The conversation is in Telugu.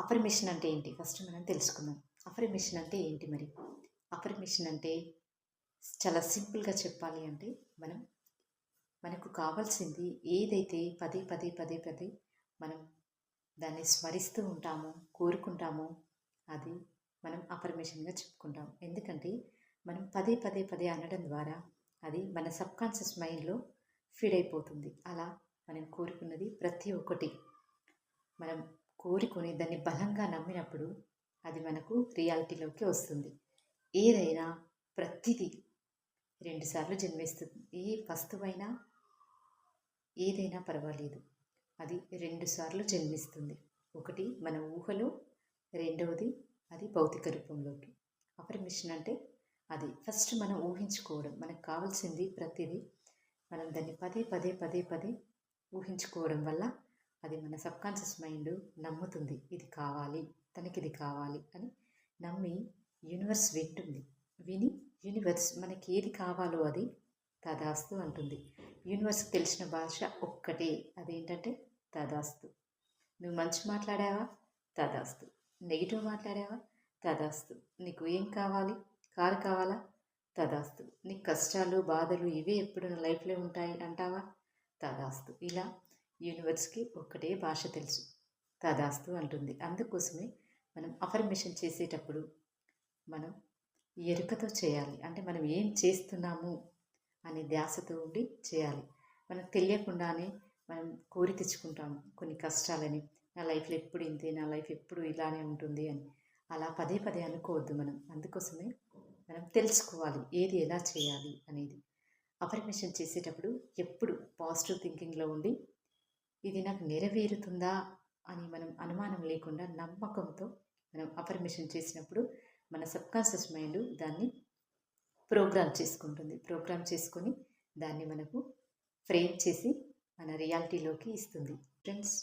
అఫర్మేషన్ అంటే ఏంటి? ఫస్ట్ మనం తెలుసుకుందాం. అఫర్మేషన్ అంటే ఏంటి మరి? అఫర్మేషన్ అంటే చాలా సింపుల్గా చెప్పాలి అంటే మనం మనకు కావాల్సింది ఏదైతే పదే పదే పదే పదే మనం దాన్ని స్మరిస్తూ ఉంటామో కోరుకుంటామో అది మనం అఫర్మేషన్గా చెప్పుకుంటాం. ఎందుకంటే మనం పదే పదే పదే అనడం ద్వారా అది మన సబ్కాన్షియస్ మైండ్లో ఫీడ్ అయిపోతుంది. అలా మనం కోరుకున్నది ప్రతి ఒక్కటి. మనం కోరుకొని దాన్ని బలంగా నమ్మినప్పుడు అది మనకు రియాలిటీలోకి వస్తుంది. ఏదైనా ప్రతిదీ రెండుసార్లు జన్మిస్తుంది. ఏ వస్తువైనా ఏదైనా పర్వాలేదు. అది రెండుసార్లు జన్మిస్తుంది. ఒకటి మన ఊహలో రెండవది అది భౌతిక రూపంలోకి. అపరిమిషన్ అంటే అది ఫస్ట్ మనం ఊహించుకోవడం. మనకు కావాల్సింది ప్రతిదీ మనం దాన్ని పదే పదే పదే పదే ఊహించుకోవడం వల్ల అది మన సబ్కాన్షియస్ మైండ్ నమ్ముతుంది. ఇది కావాలి తనకి ఇది కావాలి అని నమ్మి యూనివర్స్ వింటుంది. విని యూనివర్స్ మనకి ఏది కావాలో అది తదాస్తు అంటుంది. యూనివర్స్కి తెలిసిన భాష ఒక్కటే. అదేంటంటే తదాస్తు. నువ్వు మంచి మాట్లాడావా? తదాస్తు. నెగిటివ్ మాట్లాడావా? తదాస్తు. నీకు ఏం కావాలి? కారు కావాలా? తదాస్తు. నీకు కష్టాలు బాధలు ఇవే ఎప్పుడు నా లైఫ్లో ఉంటాయి అంటావా? తదాస్తు. ఇలా యూనివర్స్కి ఒక్కటే భాష తెలుసు. తదాస్తు అంటుంది. అందుకోసమే మనం అఫర్మేషన్ చేసేటప్పుడు మనం ఎరుకతో చేయాలి. అంటే మనం ఏం చేస్తున్నాము అనే ధ్యాసతో ఉండి చేయాలి. మనకు తెలియకుండానే మనం కోరి తెచ్చుకుంటాము. కొన్ని కష్టాలని నా లైఫ్లో ఎప్పుడు ఇంతే నా లైఫ్ ఎప్పుడు ఇలానే ఉంటుంది అని. అలా పదే పదే అనుకోవద్దు మనం. అందుకోసమే మనం తెలుసుకోవాలి. ఏది ఎలా చేయాలి అనేది. అఫర్మేషన్ చేసేటప్పుడు ఎప్పుడు పాజిటివ్ థింకింగ్లో ఉండి ఇది నాకు నెరవేరుతుందా అని మనం అనుమానం లేకుండా నమ్మకంతో మనం అఫర్మేషన్ చేసినప్పుడు మన సబ్కాన్షియస్ మైండ్ దాన్ని ప్రోగ్రామ్ చేసుకుంటుంది. ప్రోగ్రామ్ చేసుకొని దాన్ని మనకు ఫ్రేమ్ చేసి మన రియాలిటీలోకి ఇస్తుంది. ఫ్రెండ్స్